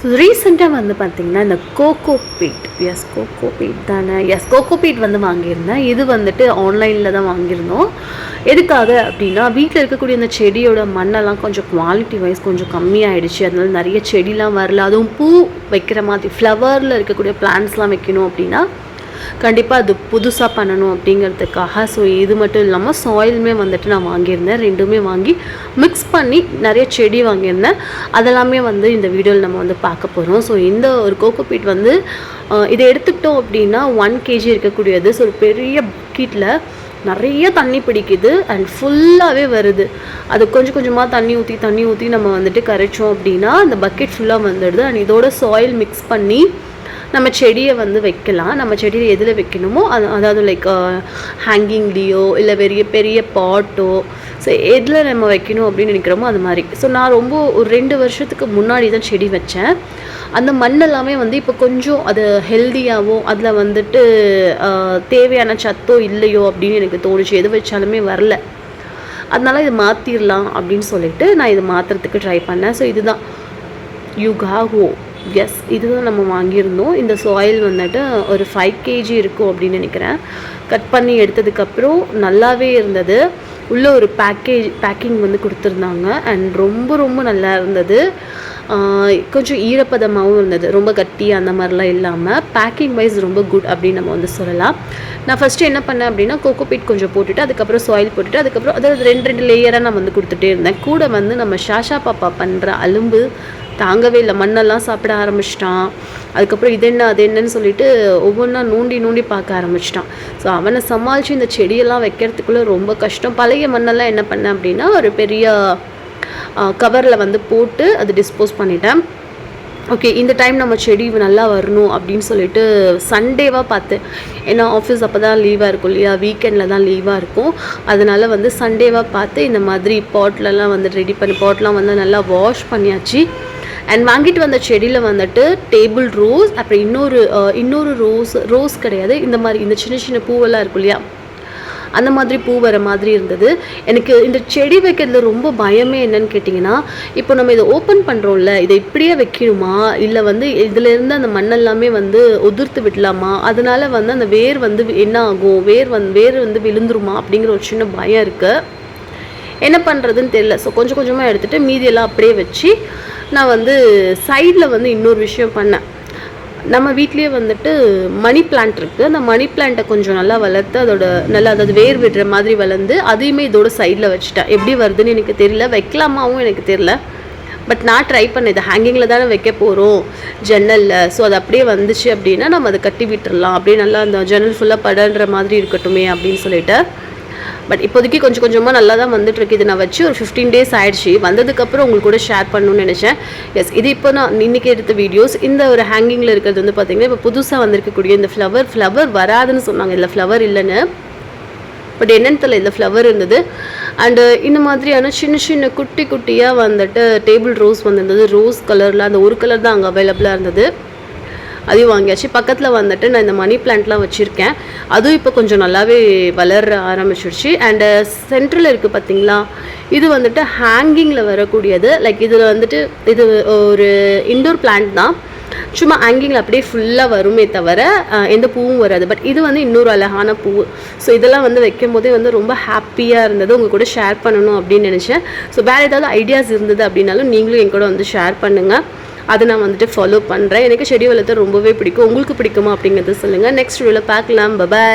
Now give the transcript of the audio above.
So ரீசெண்டாக வந்து பார்த்திங்கன்னா இந்த coco beat yes coco beat தானே. எஸ் கோகோ பீட் வந்து வாங்கியிருந்தேன். இது வந்துட்டு ஆன்லைனில் தான் வாங்கியிருந்தோம். எதுக்காக அப்படின்னா வீட்டில் இருக்கக்கூடிய இந்த செடியோட மண்ணெல்லாம் கொஞ்சம் குவாலிட்டி வைஸ் கொஞ்சம் கம்மியாயிடுச்சு. அதனால நிறைய செடிலாம் வரல. அதுவும் பூ வைக்கிற மாதிரி ஃப்ளவரில் இருக்கக்கூடிய பிளான்ஸ்லாம் வைக்கணும் அப்படின்னா கண்டிப்பாக அது புதுசாக பண்ணணும் அப்படிங்கிறதுக்காக. ஸோ இது மட்டும் இல்லாமல் சாயிலுமே வந்துட்டு நான் வாங்கியிருந்தேன். ரெண்டுமே வாங்கி மிக்ஸ் பண்ணி நிறைய செடி வாங்கியிருந்தேன். அதெல்லாமே வந்து இந்த வீடியோவில் நம்ம வந்து பார்க்க போகிறோம் ஸோ இந்த ஒரு கோகோபீட் வந்து இதை எடுத்துக்கிட்டோம் அப்படின்னா ஒன் கேஜி இருக்கக்கூடியது. ஸோ ஒரு பெரிய பக்கெட்டில் நிறைய தண்ணி பிடிக்குது அண்ட் ஃபுல்லாகவே வருது. அது கொஞ்சம் கொஞ்சமாக தண்ணி ஊற்றி தண்ணி ஊற்றி நம்ம வந்துட்டு கரைச்சோம் அப்படின்னா அந்த பக்கெட் ஃபுல்லாக வந்துடுது. அண்ட் இதோட சாயில் மிக்ஸ் பண்ணி நம்ம செடியை வந்து வைக்கலாம். நம்ம செடியை எதில் வைக்கணுமோ அது அதாவது லைக் ஹேங்கிங்லேயோ இல்லை பெரிய பெரிய பாட்டோ ஸோ எதில் நம்ம வைக்கணும் அப்படின்னு நினைக்கிறோமோ அது மாதிரி. ஸோ நான் ரொம்ப ஒரு ரெண்டு வருஷத்துக்கு முன்னாடி தான் செடி வச்சேன். அந்த மண் எல்லாமே வந்து இப்போ கொஞ்சம் அது ஹெல்தியாகவும் அதில் வந்துட்டு தேவையான சத்தோ இல்லையோ அப்படின்னு எனக்கு தோணுச்சு. எது வச்சாலுமே வரல. அதனால் இது மாற்றிடலாம் அப்படின்னு சொல்லிட்டு நான் இதை மாற்றுறதுக்கு ட்ரை பண்ணேன். ஸோ இதுதான். யுகாகோ எஸ் இதுதான் நம்ம வாங்கியிருந்தோம். இந்த சாயில் வந்துட்டு ஒரு ஃபைவ் கேஜி இருக்கும் அப்படின்னு நினைக்கிறேன். கட் பண்ணி எடுத்ததுக்கப்புறம் நல்லாவே இருந்தது. உள்ள ஒரு பேக்கேஜ் பேக்கிங் வந்து கொடுத்துருந்தாங்க. அண்ட் ரொம்ப ரொம்ப நல்லா இருந்தது. கொஞ்சம் ஈரப்பதமாகவும் இருந்தது. ரொம்ப கட்டி அந்த மாதிரிலாம் இல்லாமல் பேக்கிங் வைஸ் ரொம்ப குட் அப்படின்னு நம்ம வந்து சொல்லலாம். நான் ஃபஸ்ட்டு என்ன பண்ணேன் அப்படின்னா கோகோபீட் கொஞ்சம் போட்டுட்டு அதுக்கப்புறம் சாயில் போட்டுட்டு அதுக்கப்புறம் அதாவது ரெண்டு ரெண்டு லேயராக நான் வந்து கொடுத்துட்டே இருந்தேன். கூட வந்து நம்ம ஷாஷா பாப்பா பண்ணுற அலும்பு தாங்கவே இல்லை. மண்ணெல்லாம் சாப்பிட ஆரம்பிச்சிட்டான். அதுக்கப்புறம் இது என்ன அது என்னன்னு சொல்லிட்டு ஒவ்வொன்றா நோண்டி நோண்டி பார்க்க ஆரம்பிச்சிட்டான். ஸோ அவனை சமாளித்து இந்த செடியெல்லாம் வைக்கிறதுக்குள்ளே ரொம்ப கஷ்டம். பழைய மண்ணெல்லாம் என்ன பண்ணேன் அப்படின்னா ஒரு பெரிய கவரில் வந்து போட்டு அது டிஸ்போஸ் பண்ணிட்டேன். ஓகே இந்த டைம் நம்ம செடி நல்லா வரணும் அப்படின்னு சொல்லிட்டு சண்டேவாக பார்த்து ஏன்னா ஆஃபீஸ் அப்போ தான் லீவாக இருக்கும் இல்லையா? வீக்கெண்டில் தான் லீவாக இருக்கும். அதனால் வந்து சண்டேவாக பார்த்து இந்த மாதிரி பாட்லலாம் வந்து ரெடி பண்ணி பாட்லாம் வந்து நல்லா வாஷ் பண்ணியாச்சு. அண்ட் வாங்கிட்டு வந்த செடியில் வந்துட்டு டேபிள் ரோஸ் அப்புறம் இன்னொரு இன்னொரு ரோஸ் ரோஸ் கிடையாது. இந்த மாதிரி இந்த சின்ன சின்ன பூவெல்லாம் இருக்கும் இல்லையா? அந்த மாதிரி பூ வர மாதிரி இருந்தது. எனக்கு இந்த செடி வைக்கிறதுல ரொம்ப பயமே என்னன்னு கேட்டிங்கன்னா இப்போ நம்ம இதை ஓப்பன் பண்ணுறோம்ல இதை இப்படியே வைக்கணுமா? இல்லை வந்து இதுலேருந்து அந்த மண்ணெல்லாமே வந்து உதிர்த்து விடலாமா? அதனால வந்து அந்த வேர் வந்து என்ன ஆகும்? வேர் வந்து வேர் வந்து விழுந்துருமா? அப்படிங்கிற ஒரு சின்ன பயம் இருக்குது என்ன பண்ணுறதுன்னு தெரியல. ஸோ கொஞ்சம் கொஞ்சமாக எடுத்துகிட்டு மீதியெல்லாம் அப்படியே வச்சு நான் வந்து சைடில் வந்து இன்னொரு விஷயம் பண்ணேன். நம்ம வீட்லேயே வந்துட்டு மணி பிளான்ட் இருக்குது அந்த மணி பிளான்ட்டை கொஞ்சம் நல்லா வளர்த்து அதோட நல்லா அதாவது வேர் விடுற மாதிரி வளர்ந்து அதையுமே இதோட சைடில் வச்சுட்டேன். எப்படி வருதுன்னு எனக்கு தெரியல. வைக்கலாமாவும் எனக்கு தெரியல. பட் நான் ட்ரை பண்ணேன். இது ஹேங்கிங்கில் தானே வைக்க போகிறோம் ஜன்னலில் ஸோ அது அப்படியே வந்துச்சு அப்படின்னா நம்ம அதை கட்டி விட்டுடலாம் அப்படியே நல்லா அந்த ஜன்னல் ஃபுல்லாக படன்ற மாதிரி இருக்கட்டுமே அப்படின்னு சொல்லிட்டு பட் இப்போதைக்கு கொஞ்சம் கொஞ்சமாக நல்லா தான் வந்துட்டுருக்கு. இதை இது நான் வச்சு ஒரு ஃபிஃப்டீன் டேஸ் ஆயிடுச்சு. வந்ததுக்கப்புறம் உங்களுக்கு கூட ஷேர் பண்ணணும்னு நினச்சேன். எஸ் இது இப்போ நான் இன்றைக்கி எடுத்த வீடியோஸ் இந்த ஒரு ஹேங்கிங்கில் இருக்கிறது வந்து பார்த்தீங்கன்னா இப்போ புதுசாக வந்திருக்கக்கூடிய இந்த ஃப்ளவர் ஃப்ளவர் வராதுன்னு சொன்னாங்க. இல்லை ஃப்ளவர் இல்லைன்னு. பட் என்னன்னு தெரியல இந்த ஃப்ளவர் இருந்தது. அண்டு இந்த மாதிரியான சின்ன சின்ன குட்டி குட்டியாக வந்துட்டு டேபிள் ரோஸ் வந்திருந்தது. ரோஸ் கலரில் அந்த ஒரு கலர் தான் அங்கே அவைலபிளாக இருந்தது. அதையும் வாங்கியாச்சு. பக்கத்தில் வந்துட்டு நான் இந்த மணி பிளான்ட்லாம் வச்சுருக்கேன். அதுவும் இப்போ கொஞ்சம் நல்லாவே வளர ஆரம்பிச்சிடுச்சு அண்டு சென்ட்ரல் இருக்குது பார்த்தீங்களா இது வந்துட்டு ஹேங்கிங்கில் வரக்கூடியது. லைக் இதில் வந்துட்டு இது ஒரு இண்டோர் பிளான்ட் தான். சும்மா ஹேங்கிங்கில் அப்படியே ஃபுல்லாக வருமே தவிர எந்த பூவும் வராது. பட் இது வந்து இன்னொரு அழகான பூ. ஸோ இதெல்லாம் வந்து வைக்கும் போதே வந்து ரொம்ப ஹாப்பியாக இருந்தது. உங்கள் கூட ஷேர் பண்ணணும் அப்படின்னு நினச்சேன். ஸோ வேறு ஏதாவது ஐடியாஸ் இருந்தது அப்படின்னாலும் நீங்களும் என் கூட வந்து ஷேர் பண்ணுங்கள் அதை நான் வந்துட்டு ஃபாலோ பண்ணுறேன் எனக்கு செடி வளர்த்த ரொம்பவே பிடிக்கும். உங்களுக்கு பிடிக்குமா அப்படிங்கிறத சொல்லுங்கள் நெக்ஸ்ட் வீடியோவில் பார்க்கலாம். பபாய்